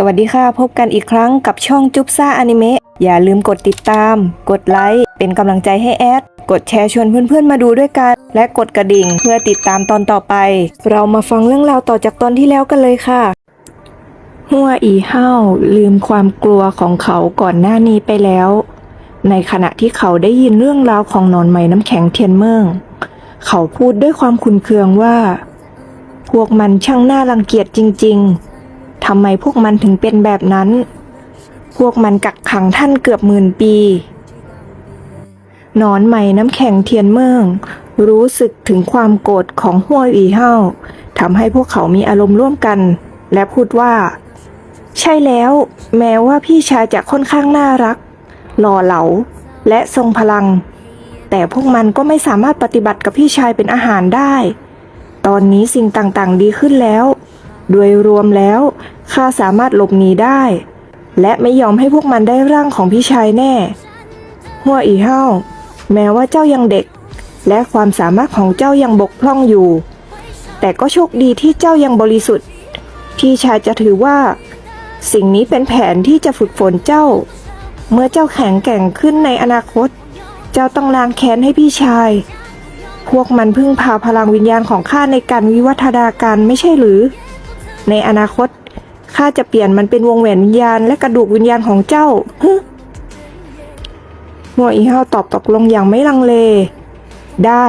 สวัสดีค่ะ พบกันอีกครั้งกับช่องจุ๊บซ่าอนิเมะอย่าลืมกดติดตาม กดไลค์เป็นกำลังใจให้แอด กดแชร์ชวนเพื่อนๆมาดูด้วยกัน และกดกระดิ่งเพื่อติดตามตอนต่อไป เรามาฟังเรื่องราวต่อจากตอนที่แล้วกันเลยค่ะ หัวอีเฮาลืมความกลัวของเขาก่อนหน้านี้ไปแล้ว ในขณะที่เขาได้ยินเรื่องราวของนอนไหมน้ำแข็งเทียนเมืองเขาพูดด้วยความคุนเคืองว่า พวกมันช่างน่ารังเกียจจริง ๆ ทำไมพวกมันถึงเป็นแบบนั้น พวกมันกักขังท่านเกือบหมื่นปีนอนไหมน้ำแข็งเทียนเมือง รู้สึกถึงความโกรธของหัวอีเฮาทำให้พวกเขามีอารมณ์ร่วมกัน และพูดว่า ใช่แล้ว แม้ว่าพี่ชายจะค่อนข้างน่ารัก หล่อเหลา และทรงพลัง แต่พวกมันก็ไม่สามารถปฏิบัติกับพี่ชายเป็นอาหารได้ ตอนนี้สิ่งต่างๆดีขึ้นแล้ว โดยรวมแล้วข้าสามารถหลบหนีได้ และไม่ยอมให้พวกมันได้ร่างของพี่ชายแน่ หัวอีเฮาแม้ว่าเจ้ายังเด็ก และความสามารถของเจ้ายังบกพร่องอยู่ แต่ก็โชคดีที่เจ้ายังบริสุทธิ์ พี่ชายจะถือว่า สิ่งนี้เป็นแผนที่จะฝึกฝนเจ้า เมื่อเจ้าแข็งแกร่งขึ้นในอนาคต เจ้าต้องล้างแค้นให้พี่ชาย พวกมันพึ่งพาพลังวิญญาณของข้าในการวิวัฒนาการไม่ใช่หรือ ในอนาคตข้าจะเปลี่ยนมันเป็นวงแหวนวิญญาณและกระดูกวิญญาณของเจ้าฮึหัวอีเฮาตอบตกลงอย่างไม่ลังเล ได้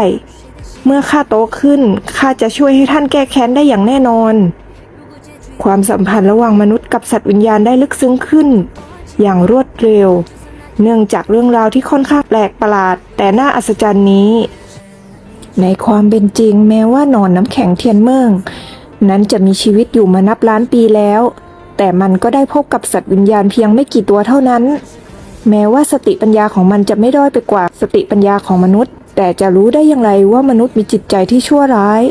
เมื่อข้าโตขึ้นข้าจะช่วยให้ท่านแก้แค้นได้อย่างแน่นอน ความสัมพันธ์ระหว่างมนุษย์กับสัตว์วิญญาณได้ลึกซึ้งขึ้น อย่างรวดเร็ว เนื่องจากเรื่องราวที่ค่อนข้างแปลกประหลาด แต่น่าอัศจรรย์นี้ ในความเป็นจริงแม้ว่าหนอนน้ำแข็งเทียนเมือง นั้นจะมีชีวิตอยู่มานับล้านปีแล้ว แต่มันก็ได้พบกับสัตว์วิญญาณเพียงไม่กี่ตัวเท่านั้น แม้ว่าสติปัญญาของมันจะไม่ด้อยไปกว่าสติปัญญาของมนุษย์ แต่จะรู้ได้อย่างไรว่ามนุษย์มีจิตใจที่ชั่วร้าย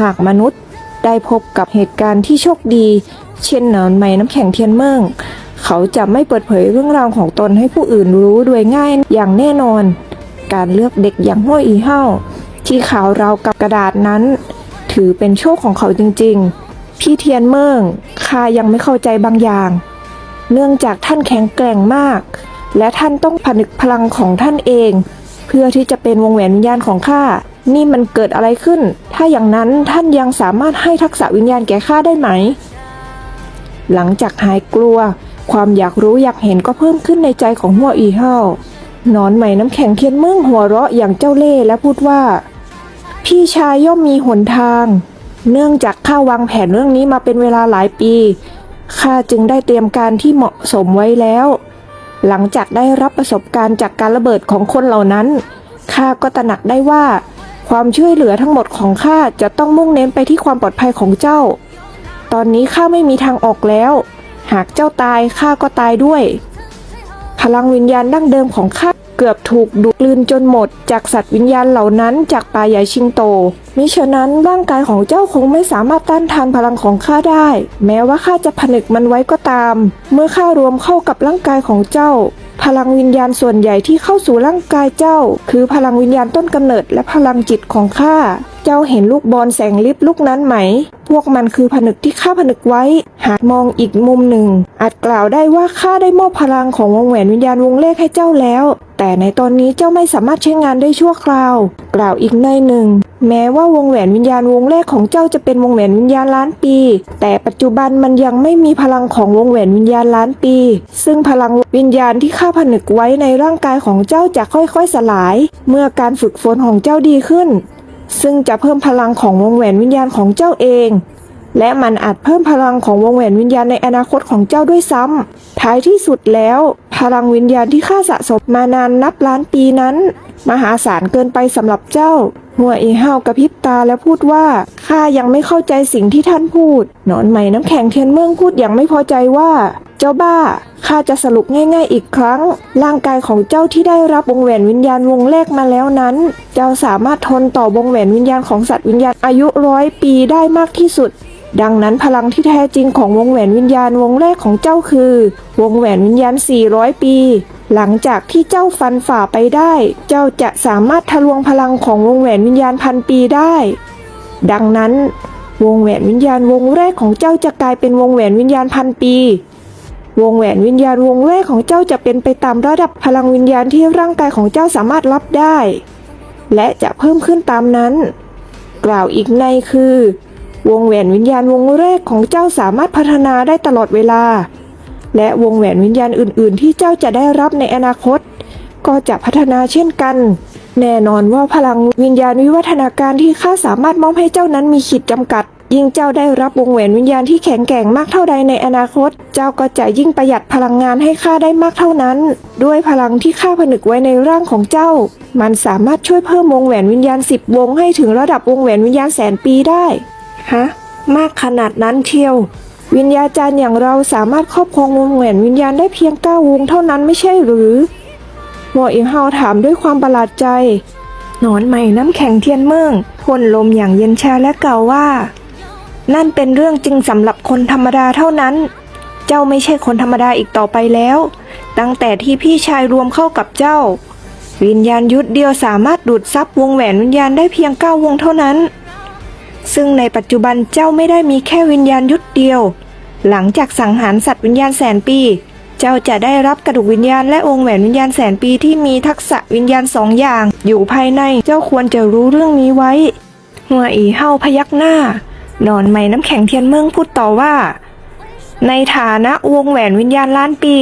หากมนุษย์ได้พบกับเหตุการณ์ที่โชคดี เช่นหนอนไหมน้ำแข็งเทียนเมืองเขาจะไม่เปิดเผยเรื่องราวของตนให้ผู้อื่นรู้โดยง่ายอย่างแน่นอน การเลือกเด็กอย่างห้วยอีเฮาที่ขาวราวกับกระดาษนั้น ถือเป็นโชคของเขาจริงๆ พี่เทียนเมืองข้ายังไม่เข้าใจบางอย่าง เนื่องจากท่านแข็งแกร่งมาก และท่านต้องผนึกพลังของท่านเอง เพื่อที่จะเป็นวงแหวนวิญญาณของข้า นี่มันเกิดอะไรขึ้น ถ้าอย่างนั้นท่านยังสามารถให้ทักษะวิญญาณแก่ข้าได้ไหม หลังจากหายกลัว ความอยากรู้อยากเห็นก็เพิ่มขึ้นในใจของหัวอีเฮานอนไหม่น้ำแข็งเทียนเมืองหัวเราะอย่างเจ้าเล่ห์และพูดว่า พี่ชายย่อมมีหนทาง เนื่องจากข้าวางแผนเรื่องนี้มาเป็นเวลาหลายปี ข้าจึงได้เตรียมการที่เหมาะสมไว้แล้ว หลังจากได้รับประสบการณ์จากการระเบิดของคนเหล่านั้น ข้าก็ตระหนักได้ว่า ความช่วยเหลือทั้งหมดของข้าจะต้องมุ่งเน้นไปที่ความปลอดภัยของเจ้า ตอนนี้ข้าไม่มีทางออกแล้ว หากเจ้าตายข้าก็ตายด้วย พลังวิญญาณดั้งเดิมของข้า เกือบถูกดูดกลืนจนหมด จากสัตว์วิญญาณเหล่านั้นจากป่าใหญ่ชิงโต มิฉะนั้นร่างกายของเจ้าคงไม่สามารถต้านทานพลังของข้าได้ แม้ว่าข้าจะผนึกมันไว้ก็ตาม เมื่อข้ารวมเข้ากับร่างกายของเจ้า พลังวิญญาณส่วนใหญ่ที่เข้าสู่ร่างกายเจ้า คือพลังวิญญาณต้นกำเนิดและพลังจิตของข้า เจ้าเห็นลูกบอลแสงลิบลูกนั้นไหม พวกมันคือผนึกที่ข้าผนึกไว้ หากมองอีกมุมหนึ่ง อาจกล่าวได้ว่าข้าได้มอบพลังของวงแหวนวิญญาณวงเลขให้เจ้าแล้ว แต่ในตอนนี้เจ้าไม่สามารถใช้งานได้ชั่วคราว กล่าวอีกในหนึ่ง แม้ว่าวงแหวนวิญญาณวงแรกของเจ้าจะเป็นวงแหวนวิญญาณล้านปี แต่ปัจจุบันมันยังไม่มีพลังของวงแหวนวิญญาณล้านปี ซึ่งพลังวิญญาณที่ข้าผนึกไว้ในร่างกายของเจ้าจะค่อยๆสลาย เมื่อการฝึกฝนของเจ้าดีขึ้น ซึ่งจะเพิ่มพลังของวงแหวนวิญญาณของเจ้าเอง และมันอาจเพิ่มพลังของวงแหวนวิญญาณในอนาคตของเจ้าด้วยซ้ำท้ายที่สุดแล้ว พลังวิญญาณที่ข้าสะสมมานานนับล้านปีนั้น มหาศาลเกินไปสำหรับเจ้าหัวอีเฮากระพริบตาและพูดว่าข้ายังไม่เข้าใจสิ่งที่ท่านพูด หนอนไหมน้ำแข็งเทียนเมืองพูดอย่างไม่พอใจว่า เจ้าบ้า ข้าจะสรุปง่ายๆอีกครั้ง ร่างกายของเจ้าที่ได้รับวงแหวนวิญญาณวงแรกมาแล้วนั้น เจ้าสามารถทนต่อวงแหวนวิญญาณของสัตว์วิญญาณอายุร้อยปีได้มากที่สุด ดังนั้นพลังที่แท้จริงของวงแหวนวิญญาณวงแรกของเจ้าคือ วงแหวนวิญญาณ 400 ปี หลังจากที่เจ้าฟันฝ่าไปได้ เจ้าจะสามารถทะลวงพลังของวงแหวนวิญญาณพันปีได้ ดังนั้นวงแหวนวิญญาณวงแรกของเจ้าจะกลายเป็นวงแหวนวิญญาณพันปี วงแหวนวิญญาณวงแรกของเจ้าจะเป็นไปตามระดับพลังวิญญาณที่ร่างกายของเจ้าสามารถรับได้ และจะเพิ่มขึ้นตามนั้น กล่าวอีกในคือ วงแหวนวิญญาณวงแรกของเจ้าสามารถพัฒนาได้ตลอดเวลา และวงแหวนวิญญาณอื่น ๆ ที่เจ้าจะได้รับในอนาคต ก็จะพัฒนาเช่นกัน แน่นอนว่าพลังวิญญาณวิวัฒนาการที่ข้าสามารถมอบให้เจ้านั้นมีขีดจำกัด ยิ่งเจ้าได้รับวงแหวนวิญญาณที่แข็งแกร่งมากเท่าใดในอนาคต เจ้าก็จะยิ่งประหยัดพลังงานให้ข้าได้มากเท่านั้น ด้วยพลังที่ข้าผนึกไว้ในร่างของเจ้า มันสามารถช่วยเพิ่มวงแหวนวิญญาณสิบวงให้ถึงระดับวงแหวนวิญญาณแสนปีได้ฮะมากขนาดนั้นเชียว วิญญาจารย์อย่างเราสามารถครอบครองวงแหวนวิญญาณได้เพียงเก้าวงเท่านั้นไม่ใช่หรือหมออิงเฮาถามด้วยความประหลาดใจหนอนใหม่น้ำแข็งเทียนเมืองพ่นลมอย่างเย็นชาและกล่าวว่า นั่นเป็นเรื่องจริงสำหรับคนธรรมดาเท่านั้น เจ้าไม่ใช่คนธรรมดาอีกต่อไปแล้ว ตั้งแต่ที่พี่ชายรวมเข้ากับเจ้า วิญญาณยุทธเดียวสามารถดูดซับวงแหวนวิญญาณได้เพียงเก้าวงเท่านั้น ซึ่งในปัจจุบันเจ้าไม่ได้มีแค่วิญญาณยุทธเดียว หลังจากสังหารสัตว์วิญญาณแสนปี เจ้าจะได้รับกระดูกวิญญาณและองค์แหวนวิญญาณแสนปีที่มีทักษะวิญญาณสองอย่าง อยู่ภายในเจ้าควรจะรู้เรื่องนี้ไว้หัวอีเฮาพยักหน้า นอนไหมน้ำแข็งเทียนเมืองพูดต่อว่า ในฐานะวงแหวนวิญญาณล้านปี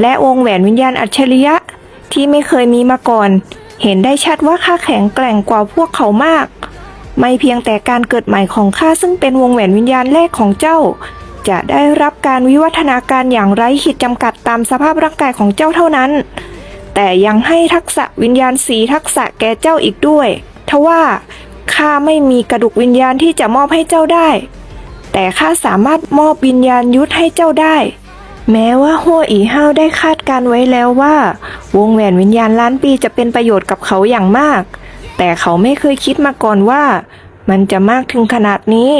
และวงแหวนวิญญาณอัจฉริยะที่ไม่เคยมีมาก่อน เห็นได้ชัดว่าข้าแข็งแกร่งกว่าพวกเขามาก ไม่เพียงแต่การเกิดใหม่ของข้าซึ่งเป็นวงแหวนวิญญาณแรกของเจ้า จะได้รับการวิวัฒนาการอย่างไร้ขีดจำกัดตามสภาพร่างกายของเจ้าเท่านั้น แต่ยังให้ทักษะวิญญาณสีทักษะแก่เจ้าอีกด้วยทว่า ข้าไม่มีกระดูกวิญญาณที่จะมอบให้เจ้าได้ แต่ข้าสามารถมอบวิญญาณยุทธให้เจ้าได้ แม้ว่าหัวอีห้าวได้คาดการไว้แล้วว่า วงแหวนวิญญาณล้านปีจะเป็นประโยชน์กับเขาอย่างมาก แต่เขาไม่เคยคิดมาก่อนว่า มันจะมากถึงขนาดนี้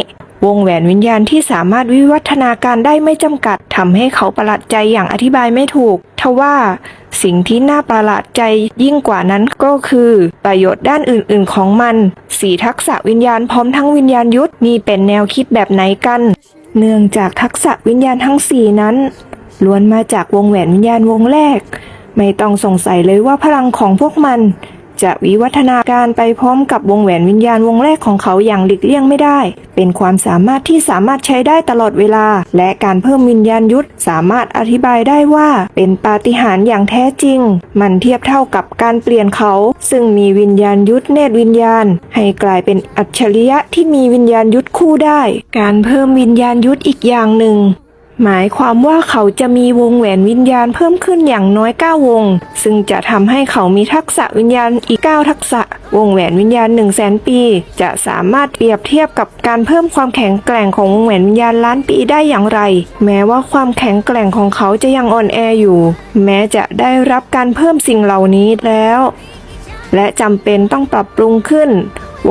วงแหวนวิญญาณที่สามารถวิวัฒนาการได้ไม่จำกัดทำให้เขาประหลาดใจอย่างอธิบายไม่ถูก ทว่าสิ่งที่น่าประหลาดใจยิ่งกว่านั้นก็คือ ประโยชน์ด้านอื่นๆของมันสีทักษะวิญญาณพร้อมทั้งวิญญาณยุทธนี่เป็นแนวคิดแบบไหนกัน เนื่องจากทักษะวิญญาณทั้งสี่นั้นล้วนมาจากวงแหวนวิญญาณวงแรก ไม่ต้องสงสัยเลยว่าพลังของพวกมัน จะวิวัฒนาการไปพร้อมกับวงแหวนวิญญาณวงแรกของเขาอย่างหลีกเลี่ยงไม่ได้ เป็นความสามารถที่สามารถใช้ได้ตลอดเวลา และการเพิ่มวิญญาณยุทธสามารถอธิบายได้ว่า เป็นปาฏิหาริย์อย่างแท้จริง มันเทียบเท่ากับการเปลี่ยนเขา ซึ่งมีวิญญาณยุทธเนตรวิญญาณ ให้กลายเป็นอัจฉริยะที่มีวิญญาณยุทธคู่ได้ การเพิ่มวิญญาณยุทธอีกอย่างหนึ่ง หมายความว่าเขาจะมีวงแหวนวิญญาณเพิ่มขึ้นอย่างน้อย 9 วง ซึ่งจะทำให้เขามีทักษะวิญญาณอีก 9 ทักษะ วงแหวนวิญญาณ 1 0 0 0 0แสนปี จะสามารถเปรียบเทียบกับการเพิ่มความแข็งแกร่งของวงแหวนวิญญาณล้านปีได้อย่างไร แม้ว่าความแข็งแกร่งของเขาจะยังอ่อนแออยู่ แม้จะได้รับการเพิ่มสิ่งเหล่านี้แล้ว และจำเป็นต้องปรับปรุงขึ้น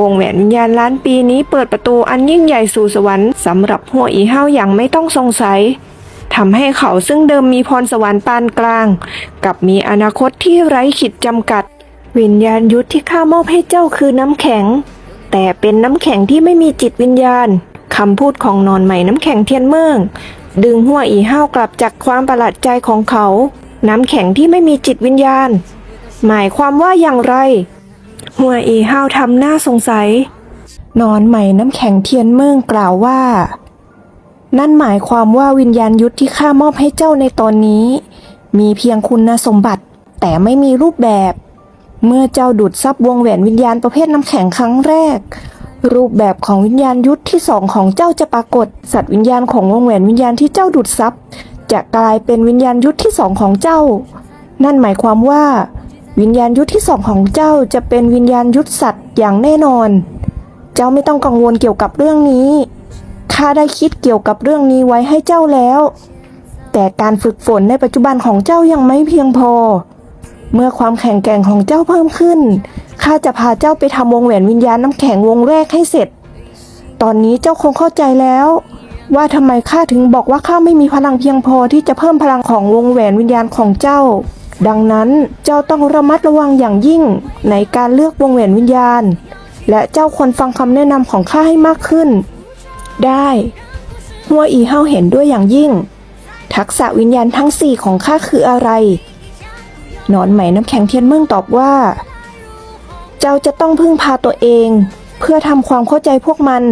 วงแหวนวิญญาณล้านปีนี้เปิดประตูอันยิ่งใหญ่สู่สวรรค์สำหรับหัวอีเฮาอย่างไม่ต้องสงสัยทำให้เขาซึ่งเดิมมีพรสวรรค์ปานกลาง กับมีอนาคตที่ไร้ขีดจำกัด วิญญาณยุทธที่ข้ามอบให้เจ้าคือน้ำแข็ง แต่เป็นน้ำแข็งที่ไม่มีจิตวิญญาณคำพูดของนอนใหม่น้ำแข็งเทียนเมือง ดึงหัวอีห้าวกลับจากความประหลาดใจของเขา น้ำแข็งที่ไม่มีจิตวิญญาณ หมายความว่าอย่างไร หัวอีห้าวทำหน้าสงสัย นอนใหม่น้ำแข็งเทียนเมืองกล่าวว่า นั่นหมายความว่าวิญญาณยุทธที่ข้ามอบให้เจ้าในตอนนี้ มีเพียงคุณสมบัติแต่ไม่มีรูปแบบ เมื่อเจ้าดูดซับวงแหวนวิญญาณประเภทน้ำแข็งครั้งแรก รูปแบบของวิญญาณยุทธที่สองของเจ้าจะปรากฏ สัตว์วิญญาณของวงแหวนวิญญาณที่เจ้าดูดซับจะกลายเป็นวิญญาณยุทธที่สองของเจ้า นั่นหมายความว่า วิญญาณยุทธที่สองของเจ้าจะเป็นวิญญาณยุทธสัตว์อย่างแน่นอน เจ้าไม่ต้องกังวลเกี่ยวกับเรื่องนี้ข้าได้คิดเกี่ยวกับเรื่องนี้ไว้ให้เจ้าแล้ว แต่การฝึกฝนในปัจจุบันของเจ้ายังไม่เพียงพอ เมื่อความแข็งแกร่งของเจ้าเพิ่มขึ้นข้าจะพาเจ้าไปทำวงแหวนวิญญาณน้ำแข็งวงแรกให้เสร็จ ตอนนี้เจ้าคงเข้าใจแล้ว ว่าทำไมข้าถึงบอกว่าข้าไม่มีพลังเพียงพอที่จะเพิ่มพลังของวงแหวนวิญญาณของเจ้า ดังนั้นเจ้าต้องระมัดระวังอย่างยิ่งในการเลือกวงแหวนวิญญาณ และเจ้าควรฟังคำแนะนำของข้าให้มากขึ้น ได้หัวอีเฮาเห็นด้วยอย่างยิ่ง ทักษะวิญญาณทั้งสี่ของข้าคืออะไรนอนไหมน้ำแข็งเทียนเมืองตอบว่า เจ้าจะต้องพึ่งพาตัวเอง เพื่อทำความเข้าใจพวกมัน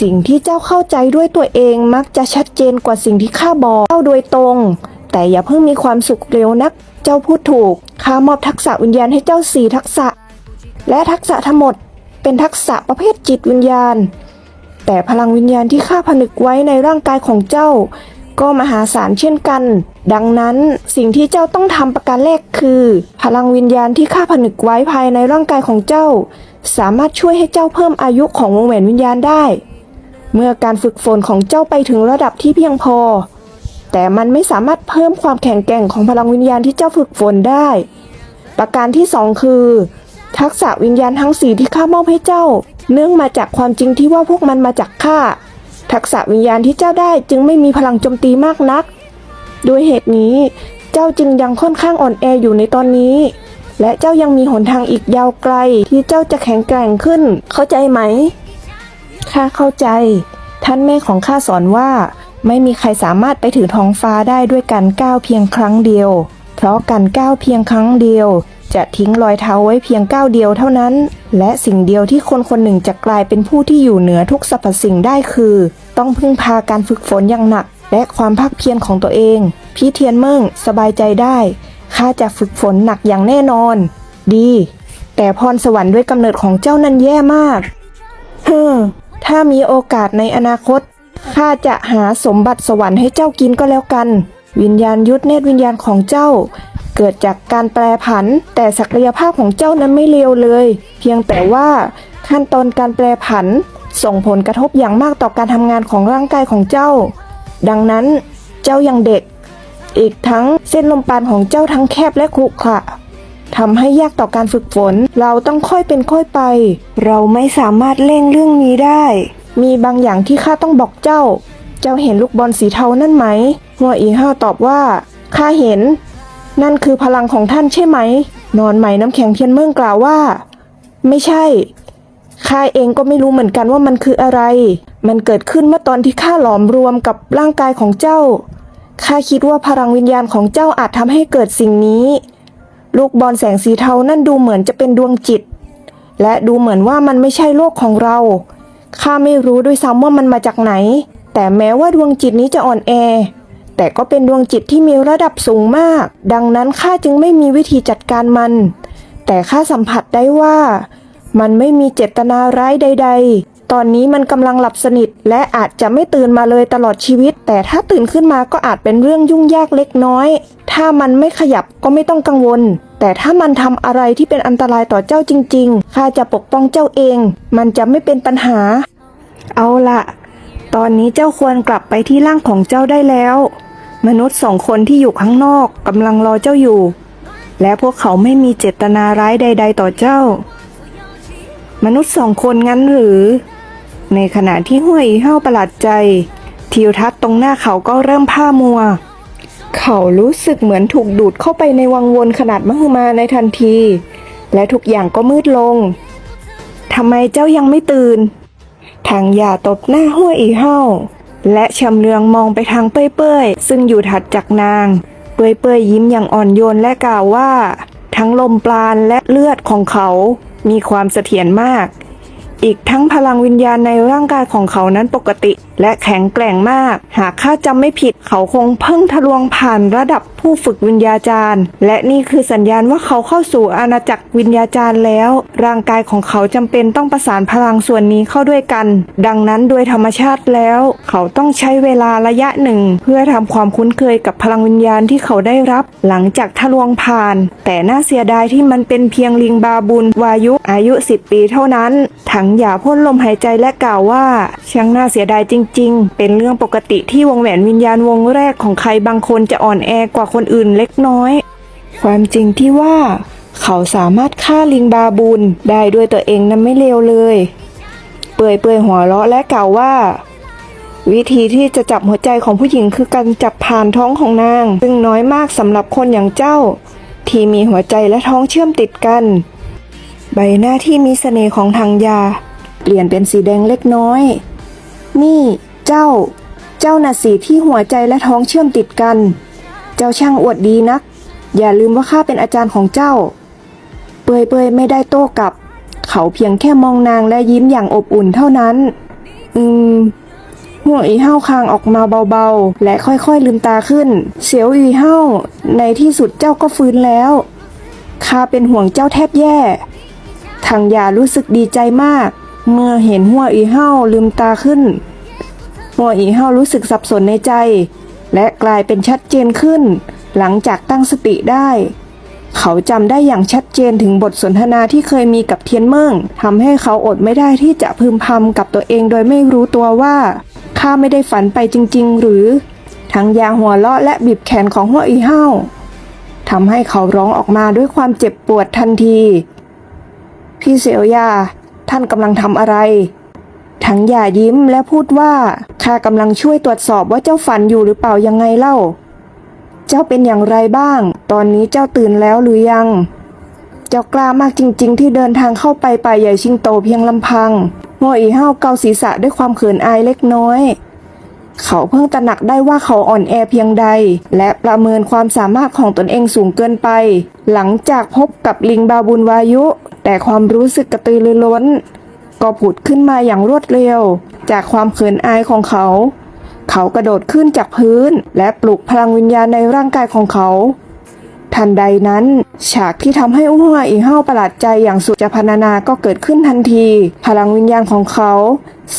สิ่งที่เจ้าเข้าใจด้วยตัวเองมักจะชัดเจนกว่าสิ่งที่ข้าบอกเจ้าโดยตรง แต่อย่าเพิ่งมีความสุขเร็วนัก เจ้าพูดถูกข้ามอบทักษะวิญญาณให้เจ้าสี่ทักษะ และทักษะทั้งหมดเป็นทักษะประเภทจิตวิญญาณ แต่พลังวิญญาณที่ข้าผนึกไว้ในร่างกายของเจ้า ก็มหาศาลเช่นกัน ดังนั้นสิ่งที่เจ้าต้องทำประการแรกคือ พลังวิญญาณที่ข้าผนึกไว้ภายในร่างกายของเจ้า สามารถช่วยให้เจ้าเพิ่มอายุของวงแหวนวิญญาณได้ เมื่อการฝึกฝนของเจ้าไปถึงระดับที่เพียงพอ แต่มันไม่สามารถเพิ่มความแข็งแกร่งของพลังวิญญาณที่เจ้าฝึกฝนได้ ประการที่สองคือ ทักษะวิญญาณทั้งสี่ที่ข้ามอบให้เจ้า เนื่องมาจากความจริงที่ว่าพวกมันมาจากข้าทักษะวิญญาณที่เจ้าได้จึงไม่มีพลังโจมตีมากนักด้วยเหตุนี้เจ้าจึงยังค่อนข้างอ่อนแออยู่ในตอนนี้ และเจ้ายังมีหนทางอีกยาวไกลที่เจ้าจะแข็งแกร่งขึ้น เข้าใจไหมข้าเข้าใจ ท่านแม่ของข้าสอนว่า ไม่มีใครสามารถไปถึงท้องฟ้าได้ด้วยการก้าวเพียงครั้งเดียว เพราะการก้าวเพียงครั้งเดียว จะทิ้งรอยเท้าไว้เพียงก้าวเดียวเท่านั้น และสิ่งเดียวที่คนคนหนึ่งจะกลายเป็นผู้ที่อยู่เหนือทุกสรรพสิ่งได้คือ ต้องพึ่งพาการฝึกฝนอย่างหนัก และความภาคเพียรของตัวเอง พี่เทียนเมิ่งสบายใจได้ข้าจะฝึกฝนหนักอย่างแน่นอน ดี แต่พรสวรรค์ด้วยกำเนิดของเจ้านั้นแย่มาก เฮ้อถ้ามีโอกาสในอนาคต ข้าจะหาสมบัติสวรรค์ให้เจ้ากินก็แล้วกัน วิญญาณยุทธเนตรวิญญาณของเจ้า เกิดจากการแปรผัน แต่ศักยภาพของเจ้านั้นไม่เลวเลย เพียงแต่ว่าขั้นตอนการแปรผัน ส่งผลกระทบอย่างมากต่อการทำงานของร่างกายของเจ้า ดังนั้นเจ้ายังเด็ก อีกทั้งเส้นลมปานของเจ้าทั้งแคบและขรุขระทำให้ยากต่อการฝึกฝน เราต้องค่อยเป็นค่อยไป เราไม่สามารถเร่งเรื่องนี้ได้ มีบางอย่างที่ข้าต้องบอกเจ้า เจ้าเห็นลูกบอลสีเทานั่นไหมหัวอีห้าตอบว่า ข้าเห็น นั่นคือพลังของท่านใช่ไหม นอนไหมน้ำแข็งเทียนเมืองกล่าวว่า ไม่ใช่ ข้าเองก็ไม่รู้เหมือนกันว่ามันคืออะไร มันเกิดขึ้นเมื่อตอนที่ข้าหลอมรวมกับร่างกายของเจ้า ข้าคิดว่าพลังวิญญาณของเจ้าอาจทำให้เกิดสิ่งนี้ ลูกบอลแสงสีเทานั่นดูเหมือนจะเป็นดวงจิต และดูเหมือนว่ามันไม่ใช่โลกของเรา ข้าไม่รู้ด้วยซ้ำว่ามันมาจากไหน แต่แม้ว่าดวงจิตนี้จะอ่อนแอ แต่ก็เป็นดวงจิตที่มีระดับสูงมาก ดังนั้นข้าจึงไม่มีวิธีจัดการมัน แต่ข้าสัมผัสได้ว่า มันไม่มีเจตนาร้ายใด ๆ ตอนนี้มันกำลังหลับสนิท และอาจจะไม่ตื่นมาเลยตลอดชีวิต แต่ถ้าตื่นขึ้นมาก็อาจเป็นเรื่องยุ่งยากเล็กน้อย ถ้ามันไม่ขยับก็ไม่ต้องกังวล แต่ถ้ามันทำอะไรที่เป็นอันตรายต่อเจ้าจริง ๆ ข้าจะปกป้องเจ้าเอง มันจะไม่เป็นปัญหา เอาละตอนนี้เจ้าควรกลับไปที่ร่างของเจ้าได้แล้ว มนุษย์สองคนที่อยู่ข้างนอกกำลังรอเจ้าอยู่ และพวกเขาไม่มีเจตนาร้ายใด ๆ ต่อเจ้า มนุษย์สองคนงั้นหรือ ในขณะที่ห้วยอีเฮ้าประหลาดใจ ทิวทัศน์ตรงหน้าเขาก็เริ่มผ้ามัว เขารู้สึกเหมือนถูกดูดเข้าไปในวังวนขนาดมหึมาในทันที และทุกอย่างก็มืดลงทำไมเจ้ายังไม่ตื่น ทางหยาตบหน้าห้วยอีเฮ้าและชำเลืองมองไปทางเป้ยๆซึ่งอยู่ถัดจากนาง เป้ยๆยิ้มอย่างอ่อนโยนและกล่าวว่า ทั้งลมปราณและเลือดของเขา มีความเสถียรมาก อีกทั้งพลังวิญญาณในร่างกายของเขานั้นปกติและแข็งแกร่งมาก หากข้าจำไม่ผิดเขาคงเพิ่งทะลวงผ่านระดับผู้ฝึกวิญญาจารย์ และนี่คือสัญญาณว่าเขาเข้าสู่อาณาจักรวิญญาจารย์แล้ว ร่างกายของเขาจำเป็นต้องประสานพลังส่วนนี้เข้าด้วยกัน ดังนั้นโดยธรรมชาติแล้ว เขาต้องใช้เวลาระยะหนึ่ง เพื่อทำความคุ้นเคยกับพลังวิญญาณที่เขาได้รับ หลังจากทะลวงผ่าน แต่น่าเสียดายที่มันเป็นเพียงลิงบาบุญวายุอายุ 10 ปีเท่านั้น ถังหยาพ่นลมหายใจและกล่าวว่าช่างน่าเสียดายจริงๆ เป็นเรื่องปกติที่วงแหวนวิญญาณวงแรกของใครบางคนจะอ่อนแอกว่าคนอื่นเล็กน้อย ความจริงที่ว่า เขาสามารถฆ่าลิงบาบุญได้ด้วยตัวเองนั้นไม่เลวเลย เปื่อยเปื่อยหัวเราะและกล่าวว่า วิธีที่จะจับหัวใจของผู้หญิงคือการจับผ่านท้องของนาง ซึ่งน้อยมากสำหรับคนอย่างเจ้า ที่มีหัวใจและท้องเชื่อมติดกัน ใบหน้าที่มีเสน่ห์ของทางยา เปลี่ยนเป็นสีแดงเล็กน้อย นี่ เจ้า เจ้าน่ะสิที่หัวใจและท้องเชื่อมติดกัน เจ้าช่างอวดดีนัก อย่าลืมว่าข้าเป็นอาจารย์ของเจ้า เปยเปยไม่ได้โต้กลับ เขาเพียงแค่มองนางและยิ้มอย่างอบอุ่นเท่านั้น อืมหัวอีเห้าคางออกมาเบาๆ และค่อยๆลืมตาขึ้น เสียวอีเห้า ในที่สุดเจ้าก็ฟื้นแล้ว ข้าเป็นห่วงเจ้าแทบแย่ทางยารู้สึกดีใจมาก เมื่อเห็นหัวอีเห้าลืมตาขึ้น หัวอีเห้ารู้สึกสับสนในใจ และกลายเป็นชัดเจนขึ้น หลังจากตั้งสติได้ เขาจำได้อย่างชัดเจนถึงบทสนทนาที่เคยมีกับเทียนเมิงทำให้เขาอดไม่ได้ที่จะพึมพำกับตัวเองโดยไม่รู้ตัวว่าข้าไม่ได้ฝันไปจริง ๆ หรือ ทั้งยาหัวเราะและบีบแขนของหัวอีเห้าทำให้เขาร้องออกมาด้วยความเจ็บปวดทันที พี่เสียวยา ท่านกำลังทำอะไร ทั้งอย่ายิ้มและพูดว่าข้ากำลังช่วยตรวจสอบว่าเจ้าฝันอยู่หรือเปล่ายังไงเล่า เจ้าเป็นอย่างไรบ้าง ตอนนี้เจ้าตื่นแล้วหรือยัง เจ้ากล้ามากจริง ๆ ที่เดินทางเข้าไปป่าใหญ่ชิงโตเพียงลำพังหัวอีห้าวเกาศีรษะด้วยความเขินอายเล็กน้อยเขาเพิ่งตระหนักได้ว่าเขาอ่อนแอเพียงใด และประเมินความสามารถของตนเองสูงเกินไป หลังจากพบกับลิงบาบุญวายุ แต่ความรู้สึกกระตือรือร้น ก็ผุดขึ้นมาอย่างรวดเร็ว จากความเขินอายของเขา เขากระโดดขึ้นจากพื้น และปลุกพลังวิญญาณในร่างกายของเขา ทันใดนั้น ฉากที่ทำให้อุ้งหอีเฮาประหลาดใจอย่างสุดจะพรรณนาก็เกิดขึ้นทันที พลังวิญญาณของเขา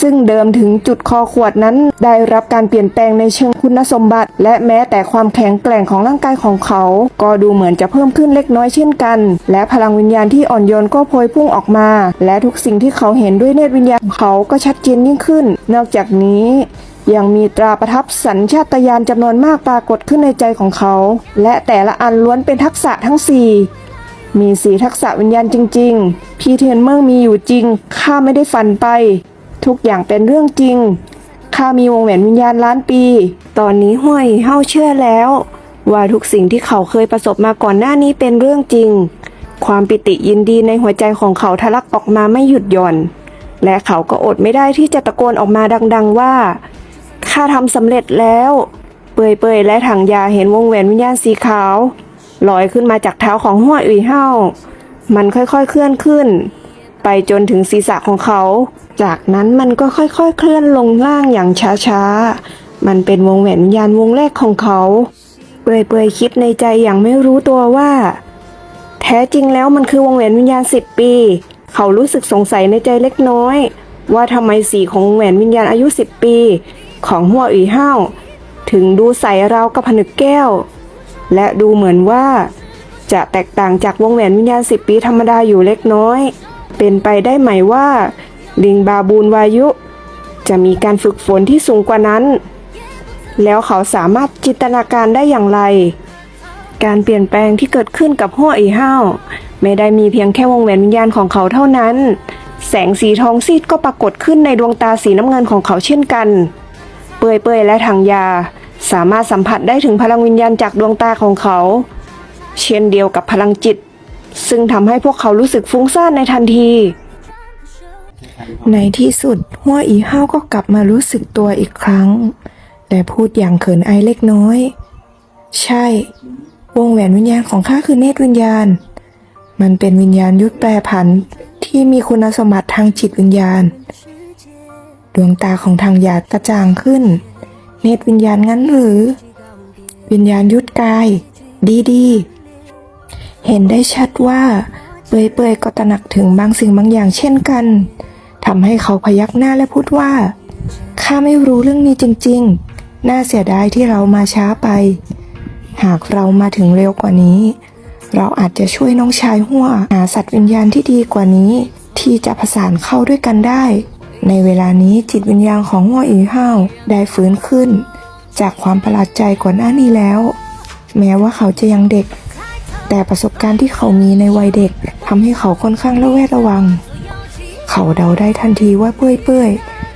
ซึ่งเดิมถึงจุดคอขวดนั้นได้รับการเปลี่ยนแปลงในเชิงคุณสมบัติ และแม้แต่ความแข็งแกร่งของร่างกายของเขา ก็ดูเหมือนจะเพิ่มขึ้นเล็กน้อยเช่นกัน และพลังวิญญาณที่อ่อนโยนก็โพยพุ่งออกมา และทุกสิ่งที่เขาเห็นด้วยเนตรวิญญาณของเขาก็ชัดเจนยิ่งขึ้น นอกจากนี้ ยังมีตราประทับสัญชาตญาณจำนวนมากปรากฏขึ้นในใจของเขา และแต่ละอันล้วนเป็นทักษะทั้งสี่มีสีทักษะวิญญาณจริง ๆ พี่เทียนเมืองมีอยู่จริง ข้าไม่ได้ฝันไป ทุกอย่างเป็นเรื่องจริง ข้ามีวงแหวนวิญญาณล้านปี ตอนนี้ห้วยเฮาเชื่อแล้ว ว่าทุกสิ่งที่เขาเคยประสบมาก่อนหน้านี้เป็นเรื่องจริง ความปิติยินดีในหัวใจของเขาทะลักออกมาไม่หยุดหย่อน และเขาก็อดไม่ได้ที่จะตะโกนออกมาดัง ๆ ว่า ข้าทำสำเร็จแล้ว เปื่อยเปื่อยและถังยาเห็นวงแหวนวิญญาณสีขาวลอยขึ้นมาจากเท้าของหัวอุ๋ยเฮามันค่อยๆเคลื่อนขึ้น ไปจนถึงศีรษะของเขา จากนั้นมันก็ค่อยๆ เคลื่อนลงล่างอย่างช้าๆ มันเป็นวงแหวนวิญญาณวงแรกของเขา เปื่อยเปื่อยคิดในใจอย่างไม่รู้ตัวว่า แท้จริงแล้วมันคือวงแหวนวิญญาณสิบปี เขารู้สึกสงสัยในใจเล็กน้อย ว่าทำไมสีของวงแหวนวิญญาณอายุสิบปี ของหัวอีเห้า ถึงดูใสราวกับผนึกแก้ว และดูเหมือนว่า จะแตกต่างจากวงแหวนวิญญาณสิบปีธรรมดาอยู่เล็กน้อย เป็นไปได้ไหมว่า ลิงบาบูนวายุ จะมีการฝึกฝนที่สูงกว่านั้น แล้วเขาสามารถจินตนาการได้อย่างไร การเปลี่ยนแปลงที่เกิดขึ้นกับหัวอีเห้า ไม่ได้มีเพียงแค่วงแหวนวิญญาณของเขาเท่านั้นแสงสีทองซีดก็ปรากฏขึ้นในดวงตาสีน้ำเงินของเขาเช่นกัน เปื่อยเปื่อยและถังยา สามารถสัมผัสได้ถึงพลังวิญญาณจากดวงตาของเขา เช่นเดียวกับพลังจิต ซึ่งทำให้พวกเขารู้สึกฟุ้งซ่านในทันที ในที่สุดหัวอีห้าวก็กลับมารู้สึกตัวอีกครั้งและพูดอย่างเขินอายเล็กน้อย ใช่ วงแหวนวิญญาณของข้าคือเนตรวิญญาณ มันเป็นวิญญาณยุทธแปรผันที่มีคุณสมบัติทางจิตวิญญาณ ดวงตาของทางยากระจ่างขึ้น เนตรวิญญาณงั้นหรือ วิญญาณยุทธกาย ดีดีเห็นได้ชัดว่าเปื่อยเปื่อยๆก็ตระหนักถึงบางสิ่งบางอย่างเช่นกันทำให้เขาพยักหน้าและพูดว่าข้าไม่รู้เรื่องนี้จริงๆ น่าเสียดายที่เรามาช้าไป หากเรามาถึงเร็วกว่านี้ เราอาจจะช่วยน้องชายหัวหาสัตว์วิญญาณที่ดีกว่านี้ ที่จะผสานเข้าด้วยกันได้ ในเวลานี้จิตวิญญาณของหัวอีห้าวได้ฟื้นขึ้น จากความประหลาดใจก่อนหน้านี้แล้ว แม้ว่าเขาจะยังเด็ก แต่ประสบการณ์ที่เขามีในวัยเด็กทำให้เขาค่อนข้างระแวดระวัง เขาเดาได้ทันทีว่าเปื่อยเปื่อย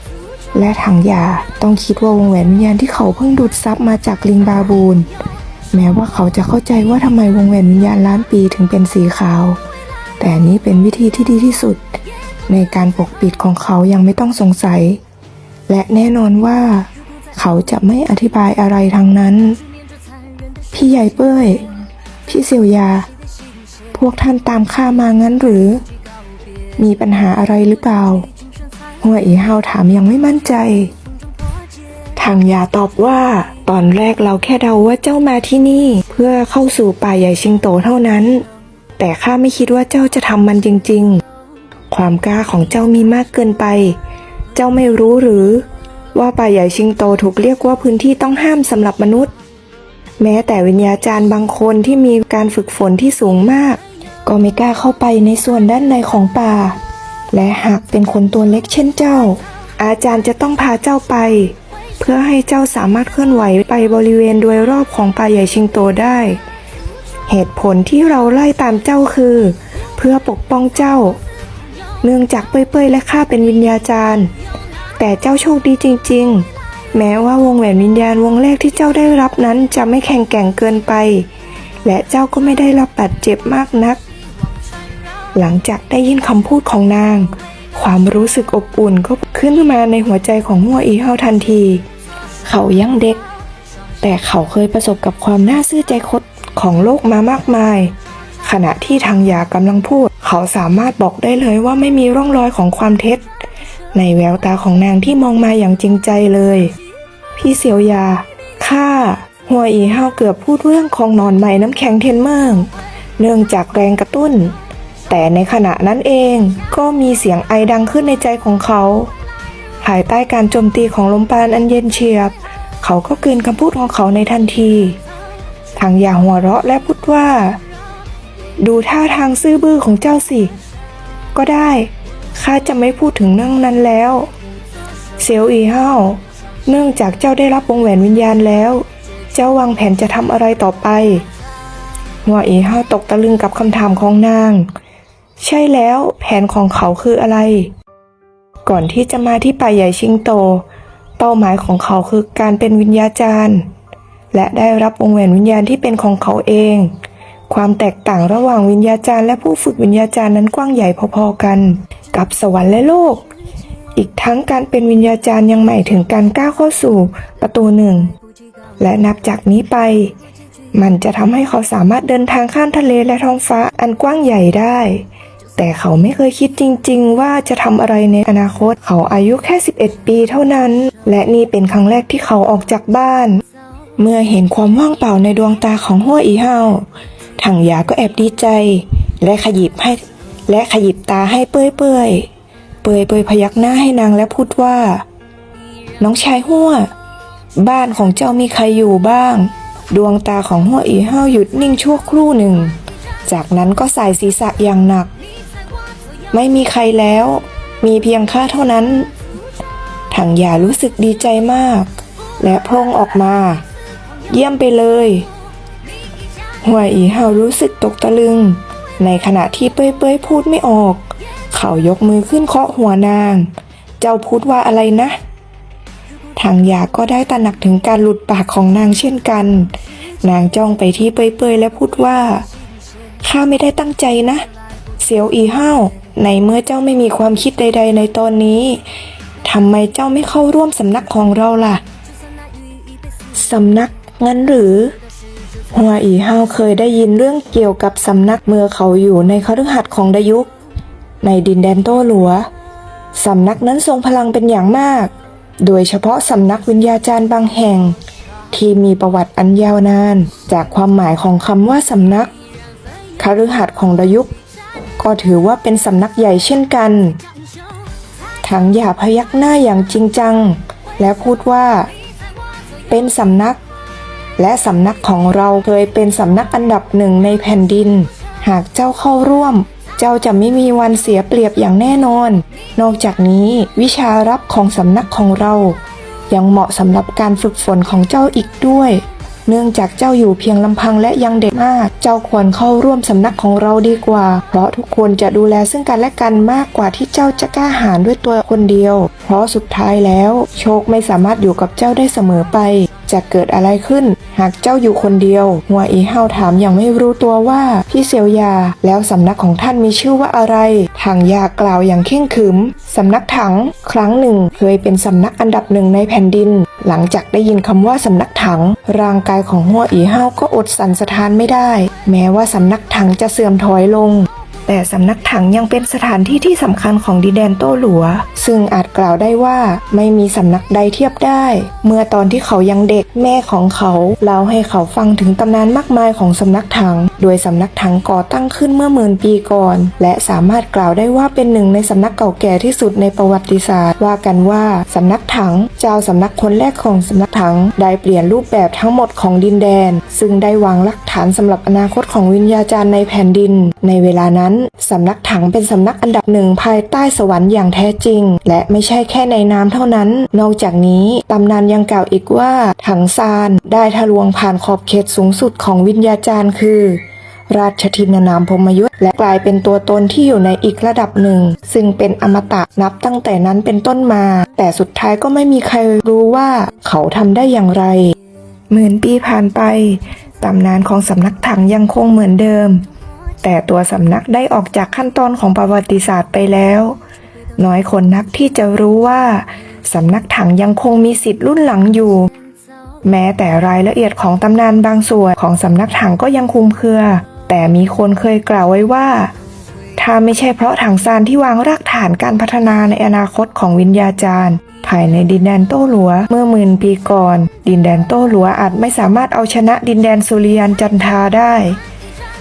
ๆและถังยาต้องคิดว่าวงแหวนวิญญาณที่เขาเพิ่งดูดซับมาจากลิงบาบูนแม้ว่าเขาจะเข้าใจว่าทำไมวงแหวนวิญญาณล้านปีถึงเป็นสีขาว แต่นี้เป็นวิธีที่ดีที่สุด ในการปกปิดของเขายังไม่ต้องสงสัย และแน่นอนว่า เขาจะไม่อธิบายอะไรทั้งนั้น พี่ใหญ่เป้ย พี่เซียวยา พวกท่านตามข้ามางั้นหรือ มีปัญหาอะไรหรือเปล่าหัวอีเฮาถามยังไม่มั่นใจ ทางยาตอบว่า ตอนแรกเราแค่เดาว่าเจ้ามาที่นี่ เพื่อเข้าสู่ป่าใหญ่ชิงโตเท่านั้น แต่ข้าไม่คิดว่าเจ้าจะทำมันจริง ๆ ความกล้าของเจ้ามีมากเกินไป เจ้าไม่รู้หรือ ว่าป่าใหญ่ชิงโตถูกเรียกว่าพื้นที่ต้องห้ามสำหรับมนุษย์ แม้แต่วิญญาจารย์บางคนที่มีการฝึกฝนที่สูงมาก ก็ไม่กล้าเข้าไปในส่วนด้านในของป่า และหากเป็นคนตัวเล็กเช่นเจ้า อาจารย์จะต้องพาเจ้าไป เพื่อให้เจ้าสามารถเคลื่อนไหวไปบริเวณโดยรอบของป่าใหญ่ชิงโตได้ เหตุผลที่เราไล่ตามเจ้าคือ เพื่อปกป้องเจ้า เนื่องจากเป้ยๆและข้าเป็นวิญญาจารย์ แต่เจ้าโชคดีจริง ๆ แม้ว่าวงแหวนวิญญาณวงแรกที่เจ้าได้รับนั้นจะไม่แข็งแกร่งเกินไป และเจ้าก็ไม่ได้รับบาดเจ็บมากนัก หลังจากได้ยินคำพูดของนาง ความรู้สึกอบอุ่นก็ขึ้นมาในหัวใจของหัวอีเฮาทันที เขายังเด็ก แต่เขาเคยประสบกับความน่าซื่อใจคดของโลกมามากมาย ขณะที่ทางยากำลังพูด เขาสามารถบอกได้เลยว่าไม่มีร่องรอยของความเท็จ ในแววตาของนางที่มองมาอย่างจริงใจเลย พี่เสียวยาข้าหัวอีเฮาเกือบพูดเรื่องของนอนใหม่น้ำแข็งเทนเมืองเนื่องจากแรงกระตุ้น แต่ในขณะนั้นเองก็มีเสียงไอดังขึ้นในใจของเขาภายใต้การโจมตีของลมปราณอันเย็นเฉียบ เขาก็กลืนคำพูดของเขาในทันทีทางยาหัวเราะและพูดว่า ดูท่าทางซื่อบื้อของเจ้าสิ ก็ได้ ข้าจะไม่พูดถึงเรื่องนั้นแล้ว เซียวอีเฮาเนื่องจากเจ้าได้รับวงแหวนวิญญาณแล้ว เจ้าวางแผนจะทำอะไรต่อไปหัวอีเฮาตกตะลึงกับคำถามของนาง ใช่แล้วแผนของเขาคืออะไร ก่อนที่จะมาที่ป่าใหญ่ชิงโต เป้าหมายของเขาคือการเป็นวิญญาจารย์ และได้รับวงแหวนวิญญาณที่เป็นของเขาเอง ความแตกต่างระหว่างวิญญาจารย์และผู้ฝึกวิญญาจารย์นั้นกว้างใหญ่พอๆกัน กับสวรรค์และโลก อีกทั้งการเป็นวิญญาจารย์ยังหมายถึงการก้าวเข้าสู่ประตูหนึ่ง และนับจากนี้ไป มันจะทำให้เขาสามารถเดินทางข้ามทะเลและท้องฟ้าอันกว้างใหญ่ได้ แต่เขาไม่เคยคิดจริง ๆ ว่าจะทำอะไรในอนาคต เขาอายุแค่ 11 ปีเท่านั้น และนี่เป็นครั้งแรกที่เขาออกจากบ้าน เมื่อเห็นความว่างเปล่าในดวงตาของหัวอีเฮา ทางยาก็แอบดีใจ และขยิบให้และขยิบตาให้เปื่อยเปื่อยๆเปื่อยเปื่อยพยักหน้าให้นางและพูดว่า น้องชายหัวบ้านของเจ้ามีใครอยู่บ้าง ดวงตาของหัวอีเฮาหยุดนิ่งชั่วครู่หนึ่ง จากนั้นก็สายศีรษะอย่างหนัก ไม่มีใครแล้ว มีเพียงข้าเท่านั้น ถังยารู้สึกดีใจมาก และพร่งออกมา เยี่ยมไปเลย หัวอีเฮารู้สึกตกตะลึง ในขณะที่เป้ยเป้ยๆพูดไม่ออก เขายกมือขึ้นเคาะหัวนาง เจ้าพูดว่าอะไรนะ ทางยาก็ได้ตระหนักถึงการหลุดปากของนางเช่นกัน นางจ้องไปที่เป้ยเป้ยๆและพูดว่า ข้าไม่ได้ตั้งใจนะ เสียวอีห้าในเมื่อเจ้าไม่มีความคิดใด ๆ ในตอนนี้ทำไมเจ้าไม่เข้าร่วมสำนักของเราล่ะ สำนักงั้นหรือ หัวอีห้าวเคยได้ยินเรื่องเกี่ยวกับสำนักเมื่อเขาอยู่ในคฤหัสถ์ของดายุก ในดินแดนโต้หลัว สำนักนั้นทรงพลังเป็นอย่างมาก โดยเฉพาะสำนักวิญญาจารย์บางแห่ง ที่มีประวัติอันยาวนาน จากความหมายของคำว่าสำนักคฤหัสถ์ของดายุก ก็ถือว่าเป็นสำนักใหญ่เช่นกัน ทั้งอย่าพยักหน้าอย่างจริงจัง และพูดว่า เป็นสำนัก และสำนักของเราเคยเป็นสำนักอันดับหนึ่งในแผ่นดิน หากเจ้าเข้าร่วม เจ้าจะไม่มีวันเสียเปรียบอย่างแน่นอน นอกจากนี้วิชารับของสำนักของเรา ยังเหมาะสำหรับการฝึกฝนของเจ้าอีกด้วย เนื่องจากเจ้าอยู่เพียงลำพังและยังเด็กมาก เจ้าควรเข้าร่วมสำนักของเราดีกว่า เพราะทุกคนจะดูแลซึ่งกันและกันมากกว่าที่เจ้าจะกล้าหาญด้วยตัวคนเดียว เพราะสุดท้ายแล้ว โชคไม่สามารถอยู่กับเจ้าได้เสมอไป จะเกิดอะไรขึ้น หากเจ้าอยู่คนเดียว หัวอีเฮาถามอย่างไม่รู้ตัวว่าพี่เซียวยา แล้วสำนักของท่านมีชื่อว่าอะไร ทางยากล่าวอย่างเข่งขึมสำนักถัง ครั้งหนึ่ง เคยเป็นสำนักอันดับหนึ่งในแผ่นดิน หลังจากได้ยินคำว่าสำนักถัง ร่างกายของหัวอีเฮาก็อดสั่นสะท้านไม่ได้ แม้ว่าสำนักถังจะเสื่อมถอยลง แต่สำนักถังยังเป็นสถานที่ที่สำคัญของดินแดนโต้หลัว ซึ่งอาจกล่าวได้ว่าไม่มีสำนักใดเทียบได้ เมื่อตอนที่เขายังเด็กแม่ของเขาเล่าให้เขาฟังถึงตำนานมากมายของสำนักถัง โดยสำนักถังก่อตั้งขึ้นเมื่อหมื่นปีก่อน และสามารถกล่าวได้ว่าเป็นหนึ่งในสำนักเก่าแก่ที่สุดในประวัติศาสตร์ ว่ากันว่าสำนักถัง เจ้าสำนักคนแรกของสำนักถัง ได้เปลี่ยนรูปแบบทั้งหมดของดินแดน ซึ่งได้วางรากฐานสำหรับอนาคตของวิญญาจารย์ในแผ่นดิน ในเวลานั้นสำนักถังเป็นสำนักอันดับหนึ่งภายใต้สวรรค์อย่างแท้จริง และไม่ใช่แค่ในน้ำเท่านั้น นอกจากนี้ตำนานยังกล่าวอีกว่า ถังซานได้ทะลวงผ่านขอบเขตสูงสุดของวิญญาจารย์คือราชทินนามพรมยุทธและกลายเป็นตัวตนที่อยู่ในอีกระดับหนึ่ง ซึ่งเป็นอมตะนับตั้งแต่นั้นเป็นต้นมา แต่สุดท้ายก็ไม่มีใครรู้ว่าเขาทำได้อย่างไร หมื่นปีผ่านไป ตำนานของสำนักถังยังคงเหมือนเดิม แต่ตัวสำนักได้ออกจากขั้นตอนของประวัติศาสตร์ไปแล้ว น้อยคนนักที่จะรู้ว่าสำนักถังยังคงมีสิทธิ์รุ่นหลังอยู่ แม้แต่รายละเอียดของตำนานบางส่วนของสำนักถังก็ยังคลุมเครือ แต่มีคนเคยกล่าวไว้ว่า ถ้าไม่ใช่เพราะถังซานที่วางรากฐานการพัฒนาในอนาคตของวิญญาจารย์ภายในดินแดนโต้หลัวเมื่อหมื่นปีก่อน ดินแดนโต้หลัวอาจไม่สามารถเอาชนะดินแดนสุริยันจันทาได้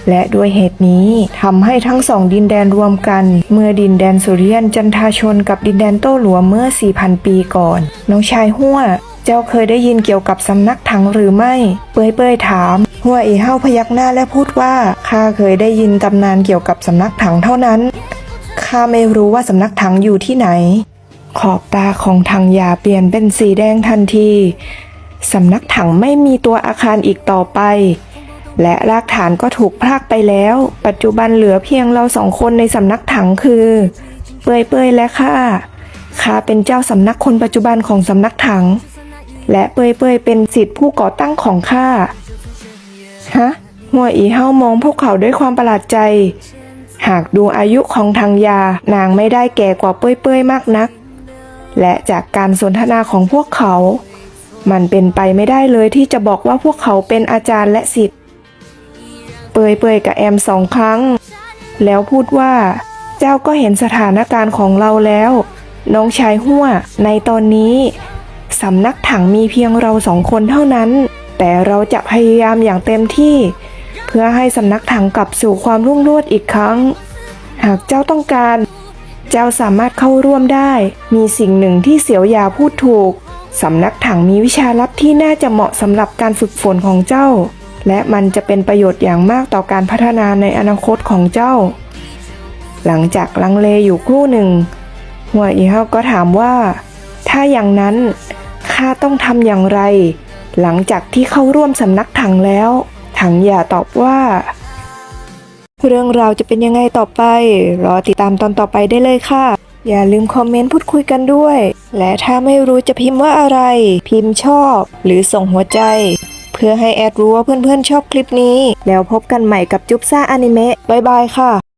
และด้วยเหตุนี้ทำให้ทั้งสองดินแดนรวมกัน เมื่อดินแดนสุริยันจันทาชนกับดินแดนโต้หลัวเมื่อ 4,000 ปีก่อน น้องชายหัวเจ้าเคยได้ยินเกี่ยวกับสำนักถังหรือไม่ เป้ยเป้ยถาม หัวอีเฮาพยักหน้าและพูดว่าข้าเคยได้ยินตำนานเกี่ยวกับสำนักถังเท่านั้นข้าไม่รู้ว่าสำนักถังอยู่ที่ไหน ขอบตาของถังยาเปลี่ยนเป็นสีแดงทันทีสำนักถังไม่มีตัวอาคารอีกต่อไป และรากฐานก็ถูกพรากไปแล้ว ปัจจุบันเหลือเพียงเราสองคนในสำนักถังคือ เปยเปยและข้าข้าเป็นเจ้าสำนักคนปัจจุบันของสำนักถัง และเปยเปยเป็นสิทธิผู้ก่อตั้งของข้าฮะหัวอีเฮามองพวกเขาด้วยความประหลาดใจ หากดูอายุของทางยานางไม่ได้แก่กว่าเปยเปยมากนัก และจากการสนทนาของพวกเขา มันเป็นไปไม่ได้เลยที่จะบอกว่าพวกเขาเป็นอาจารย์และสิทธิ เปยเปยกับแอมสองครั้ง แล้วพูดว่า เจ้าก็เห็นสถานการณ์ของเราแล้ว น้องชายหัวในตอนนี้สำนักถังมีเพียงเราสองคนเท่านั้น แต่เราจะพยายามอย่างเต็มที่ เพื่อให้สำนักถังกลับสู่ความรุ่งโรจน์อีกครั้ง หากเจ้าต้องการ เจ้าสามารถเข้าร่วมได้ มีสิ่งหนึ่งที่เสียวยาพูดถูกสำนักถังมีวิชาลับที่น่าจะเหมาะสำหรับการฝึกฝนของเจ้า และมันจะเป็นประโยชน์อย่างมากต่อการพัฒนาในอนาคตของเจ้า หลังจากลังเลอยู่ครู่หนึ่ง หัวอีเฮาก็ถามว่า ถ้าอย่างนั้นข้าต้องทำอย่างไร หลังจากที่เข้าร่วมสำนักถังแล้ว ถังอย่าตอบว่า เรื่องราวจะเป็นยังไงต่อไป รอติดตามตอนต่อไปได้เลยค่ะ อย่าลืมคอมเมนต์พูดคุยกันด้วย และถ้าไม่รู้จะพิมพ์ว่าอะไร พิมพ์ชอบ หรือส่งหัวใจ พื่อให้แอดรู้ว่าเพื่อนๆชอบคลิปนี้ แล้วพบกันใหม่กับจุ๊บซ่าอนิเมะบายบายค่ะ